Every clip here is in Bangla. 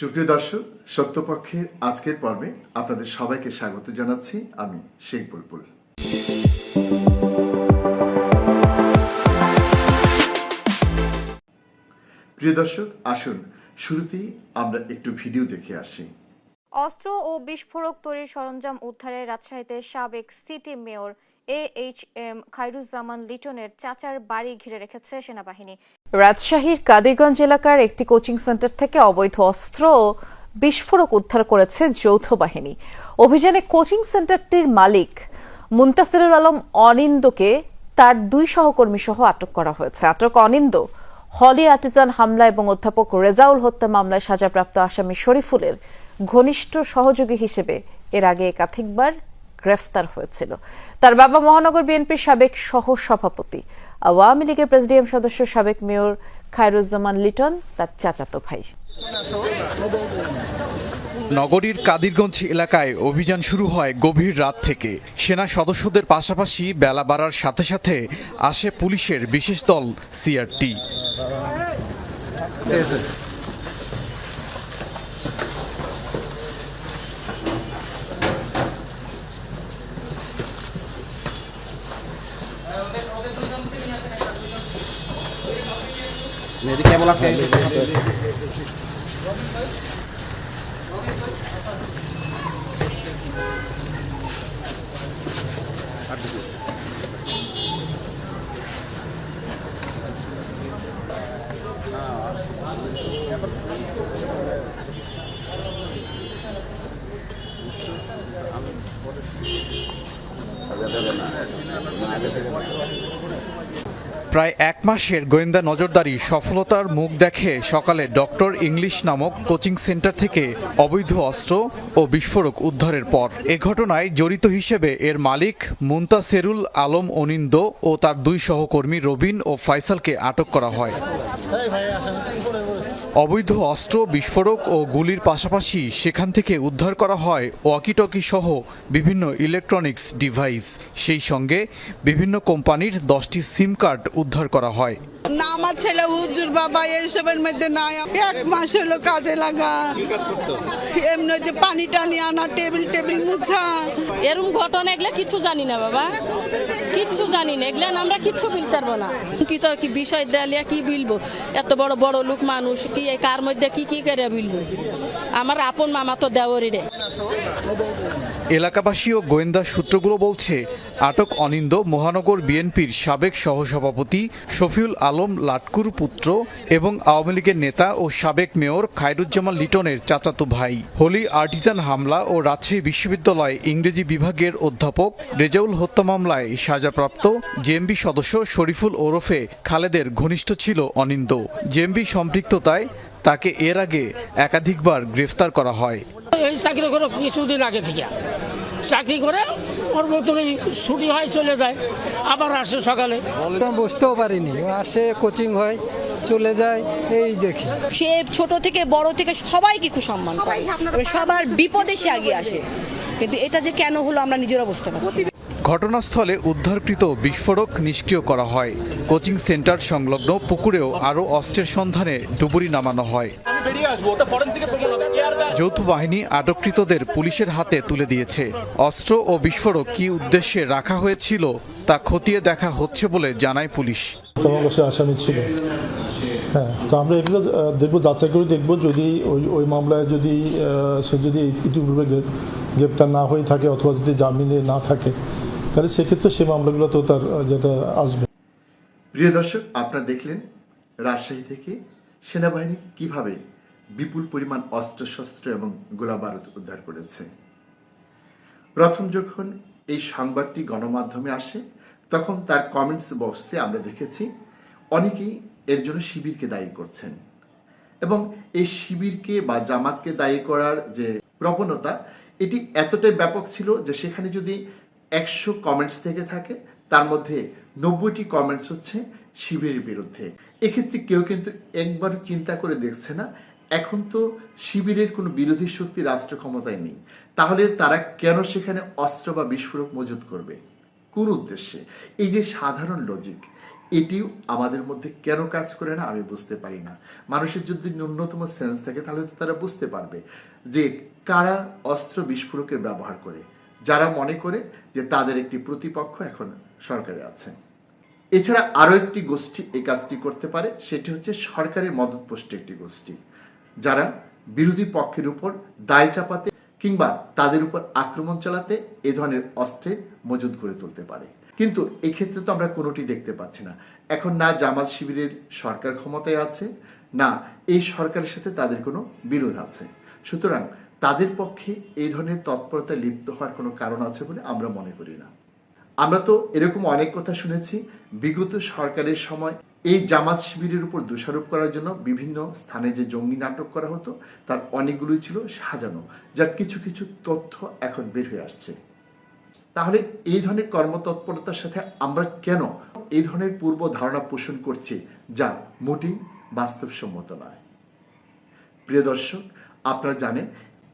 সুপ্রিয় দর্শক, সত্যপক্ষের আজকের পর্বে আপনাদের সবাইকে স্বাগত জানাচ্ছি, আমি শেখ বুলবুল। প্রিয় দর্শক, আসুন, শুরুতেই আমরা একটু ভিডিও দেখে আসি। অস্ত্র ও বিস্ফোরক তৈরির সরঞ্জাম উদ্ধারে রাজশাহীতে সাবেক city mayor A H M Khairuzzaman লিটনের চাচার বাড়ি ঘিরে রেখেছে সেনাবাহিনী। রাজশাহীর কাদিরগঞ্জ এলাকার একটি কোচিং সেন্টার থেকে অবৈধ অস্ত্র বিস্ফোরক উদ্ধার করেছে যৌথ বাহিনী। অভিযানে কোচিং সেন্টারটির মালিক মুন্তাসিরুল আলম অনিন্দকে তার দুই সহকর্মী সহ আটক করা হয়েছে। আটক অনিন্দ, হলি আর্টিজান হামলা এবং অধ্যাপক রেজাউল হত্যা মামলায় সাজাপ্রাপ্ত আসামি শরীফুলের ঘনিষ্ঠ সহযোগী হিসেবে এর আগে একাধিকবার গ্রেফতার হয়েছিল। তার বাবা মহানগর বিএনপির সাবেক সহ সভাপতি আওয়ামী লীগের প্রেসিডিয়াম সদস্য সাবেক মেয়র খায়রুজ্জামান লিটন, তার চাচাতো ভাই। নগরীর কাদিরগঞ্জ এলাকায় অভিযান শুরু হয় গভীর রাত থেকে। সেনা সদস্যদের পাশাপাশি বেলা বাড়ার সাথে সাথে আসে পুলিশের বিশেষ দল CRT. Jadi kayak bolak kayak gitu. Aduh. প্রায় এক মাসের গোয়েন্দা নজরদারি সফলতার মুখ দেখে সকালে ডক্টর ইংলিশ নামক কোচিং সেন্টার থেকে অবৈধ অস্ত্র ও বিস্ফোরক উদ্ধারের পর এ ঘটনায় জড়িত হিসেবে এর মালিক মুন্তাসেরুল আলম অনিন্দ ও তার দুই সহকর্মী রবিন ও ফাইসালকে আটক করা হয়। অবৈধ অস্ত্র বিস্ফোরক ও গুলির পাশাপাশি সেখান থেকে উদ্ধার করা হয় ওয়াকিটকি সহ বিভিন্ন ইলেকট্রনিক্স ডিভাইস সেই সঙ্গে বিভিন্ন কোম্পানির দশটি সিম কার্ড উদ্ধার করা হয়। না আমার ছেলে হুজুর বাবা এইসবের মধ্যে নাই। এক মাস হলো কাজে লাগা। এমনি হচ্ছে পানি টানি আনা টেবিল টেবিল মুছা। এরম ঘটনা এগুলো কিছু জানি না বাবা। কিচ্ছু জানি না। এগুলেন আমরা কিচ্ছু বিলতে পারব না। কি তো কি বিষয় দেয়ালিয়া কি বিলবো? এত বড় বড় লোক মানুষ, কি এই কার মধ্যে কি কি করে বলব? আমার আপন মামা তো দেওয়ারি রে এলাকাবাসী ও গোয়েন্দা সূত্রগুলো বলছে, আটক অনিন্দ মহানগর বিএনপির সাবেক সহসভাপতি শফিউল আলম লাটকুর পুত্র এবং আওয়ামী লীগের নেতা ও সাবেক মেয়র খায়রুজ্জামান লিটনের চাচাতো ভাই। হোলি আর্টিজান হামলা ও রাজশাহী বিশ্ববিদ্যালয় ইংরেজি বিভাগের অধ্যাপক রেজাউল হত্যা মামলায় সাজাপ্রাপ্ত জেএমবি সদস্য শরীফুল ওরফে খালেদের ঘনিষ্ঠ ছিল অনিন্দ। জেএমবি সম্পৃক্ততায় তাকে এর আগে একাধিকবার গ্রেফতার করা হয়। এই চাকরি করে কিছুদিন আগে থেকে। চাকরি করে ওর মতনই ছুটি হয় চলে যায়। আবার আসে সকালে। একদম বুঝতেও পারিনি। আসে কোচিং হয় চলে যায় এই দেখি সে ছোট থেকে বড় থেকে সবাইকে খুব সম্মান পায় সবার বিপদে সে আগে আসে। কিন্তু এটা যে কেন হলো আমরা নিজেরা বুঝতে পারছি। ঘটনাস্থলে উদ্ধারকৃত বিস্ফোরক নিষ্ক্রিয় করা হয়। কোচিং সেন্টার সংলগ্ন পুকুরেও আরও অস্ত্রের সন্ধানে ডুবুরি নামানো হয়। যৌথ বাহিনী আটককৃতদের পুলিশের হাতে তুলে দিয়েছে। অস্ত্র ও বিস্ফোরক কী উদ্দেশ্যে রাখা হয়েছিল তা খতিয়ে দেখা হচ্ছে বলে জানায় পুলিশ। ছিল হ্যাঁ তো আমরা এগুলো দেখব, যাচাই করে দেখব যদি ওই ওই মামলায় যদি সে যদি ইতিপূর্বে গ্রেপ্তার না হয়ে থাকে অথবা যদি জামিনে না থাকে। তাহলে সেক্ষেত্রে সে মামলাগুলো তো তার যেটা আসবে। প্রিয় দর্শক, আপনারা দেখলেন রাজশাহী থেকে সেনাবাহিনী কীভাবে বিপুল পরিমাণ অস্ত্রশস্ত্র এবং গোলা বারুদ উদ্ধার করেছে। প্রথম যখন এই সংবাদটি গণমাধ্যমে আসে, তখন তার কমেন্টস বক্সে আমরা দেখেছি, অনেকেই এর জন্য শিবিরকে দায়ী করছেন এবং এই শিবিরকে বা জামাতকে দায়ী করার যে প্রবণতা, এটি এতটাই ব্যাপক ছিল যে সেখানে যদি একশো কমেন্টস থেকে থাকে, তার মধ্যে নব্বইটি কমেন্টস হচ্ছে শিবিরের বিরুদ্ধে। এক্ষেত্রে কেউ কিন্তু একবার চিন্তা করে দেখছে না, এখন তো শিবিরের কোনো বিরোধী শক্তি রাষ্ট্র ক্ষমতায় নেই। তাহলে তারা কেন সেখানে অস্ত্র বা বিস্ফোরক মজুত করবে? কোন উদ্দেশ্যে? এই যে সাধারণ লজিক এটিও আমাদের মধ্যে কেন কাজ করে না আমি বুঝতে পারি না। মানুষের যদি ন্যূনতম সেন্স থাকে, তাহলে তো তারা বুঝতে পারবে যে কারা অস্ত্র বিস্ফোরকের ব্যবহার করে। যারা মনে করে যে তাদের একটি প্রতিপক্ষ এখন সরকারে আছে। এছাড়া আরও একটি গোষ্ঠী এই কাজটি করতে পারে, সেটি হচ্ছে সরকারের মদতপুষ্ট একটি গোষ্ঠী, যারা বিরোধী পক্ষের উপর দায় চাপাতে কিংবা তাদের উপর আক্রমণ চালাতে এ ধরনের অস্ত্রে মজুদ করে তুলতে পারে। কিন্তু এক্ষেত্রে তো আমরা কোনোটি দেখতে পাচ্ছি না। এখন না জামাত শিবিরের সরকার ক্ষমতায় আছে, না এই সরকারের সাথে তাদের কোনো বিরোধ আছে। সুতরাং তাদের পক্ষে এই ধরনের তৎপরতায় লিপ্ত হওয়ার কোনো কারণ আছে বলে আমরা মনে করি না। আমরা তো এরকম অনেক কথা শুনেছি, বিগত সরকারের সময় এই জামাত শিবিরের উপর দোষারোপ করার জন্য বিভিন্ন স্থানে যে জঙ্গি নাটক করা হতো, তার অনেকগুলোই ছিল সাজানো, যার কিছু কিছু তথ্য এখন বের হয়ে আসছে। তাহলে এই ধরনের কর্মতৎপরতার সাথে আমরা কেন এই ধরনের পূর্ব ধারণা পোষণ করছি, যা মোটেই বাস্তবসম্মত নয়? প্রিয় দর্শক, আপনারা জানেন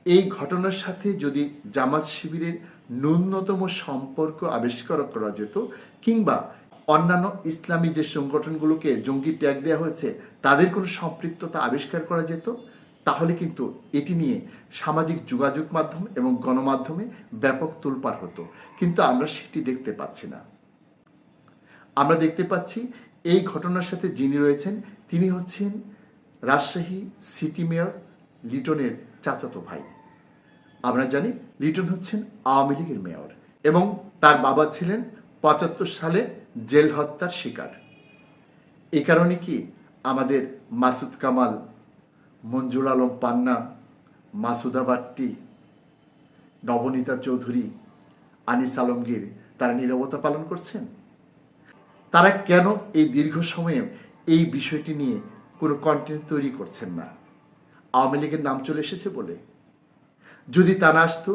এই ঘটনার সাথে যদি জামাত শিবিরের ন্যূনতম সম্পর্ক আবিষ্কার করা যেত, কিংবা অন্যান্য ইসলামী যে সংগঠনগুলোকে জঙ্গি ট্যাগ দেওয়া হয়েছে, তাদের কোনো সম্পৃক্ততা আবিষ্কার করা যেত, তাহলে কিন্তু এটি নিয়ে সামাজিক যোগাযোগ মাধ্যম এবং গণমাধ্যমে ব্যাপক তোলপাড় হতো। কিন্তু আমরা সেটি দেখতে পাচ্ছি না। আমরা দেখতে পাচ্ছি এই ঘটনার সাথে যিনি রয়েছেন, তিনি হচ্ছেন রাজশাহী সিটি মেয়র লিটনের চাচাতো ভাই। আমরা জানি লিটন হচ্ছেন আওয়ামী লীগের মেয়র এবং তার বাবা ছিলেন পঁচাত্তর সালে জেল হত্যার শিকার। এ কারণে কি আমাদের মাসুদ কামাল, মঞ্জুর আলম পান্না, মাসুদা বাট্টি, নবনীতা চৌধুরী, আনিস আলমগীর তারা নীরবতা পালন করছেন? তারা কেন এই দীর্ঘ সময়ে এই বিষয়টি নিয়ে কোনো কন্টেন্ট তৈরি করছেন না? আওয়ামী লীগের নাম চলে এসেছে বলে। যদি তা না আসতো,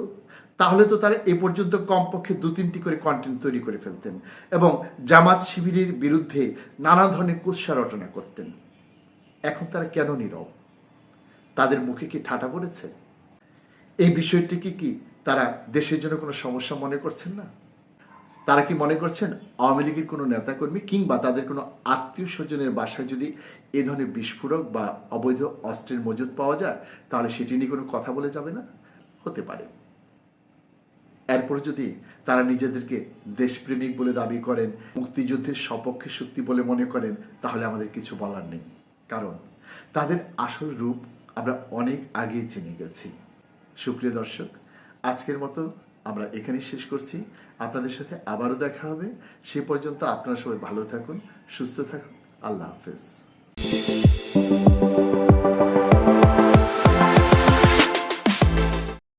তাহলে তো তারা এ পর্যন্ত কমপক্ষে দু তিনটি করে কন্টেন্ট তৈরি করে ফেলতেন এবং জামাত শিবিরের বিরুদ্ধে নানা ধরনের কুৎসা রটনা করতেন। এখন তারা কেন নীরব? তাদের মুখে কি ঠাটা পড়েছে? এই বিষয়টিকে কি তারা দেশের জন্য কোনো সমস্যা মনে করছেন না? তারা কি মনে করছেন আওয়ামী লীগের কোনো নেতাকর্মী কিংবা তাদের কোনো আত্মীয় স্বজনের বাসায় যদি এ ধরনের বিস্ফোরক বা অবৈধ অস্ত্রের মজুদ পাওয়া যায়, তাহলে সেটি নিয়ে কোনো কথা বলে যাবে না? হতে পারে। এরপরে যদি তারা নিজেদেরকে দেশপ্রেমিক বলে দাবি করেন, মুক্তিযুদ্ধের সপক্ষে শক্তি বলে মনে করেন, তাহলে আমাদের কিছু বলার নেই। কারণ তাদের আসল রূপ আমরা অনেক আগেই চিনে গেছি। সুপ্রিয় দর্শক, আজকের মতো আমরা এখানেই শেষ করছি। আপনাদের সাথে আবারও দেখা হবে। সে পর্যন্ত আপনারা সবাই ভালো থাকুন, সুস্থ থাকুন। আল্লাহ হাফেজ।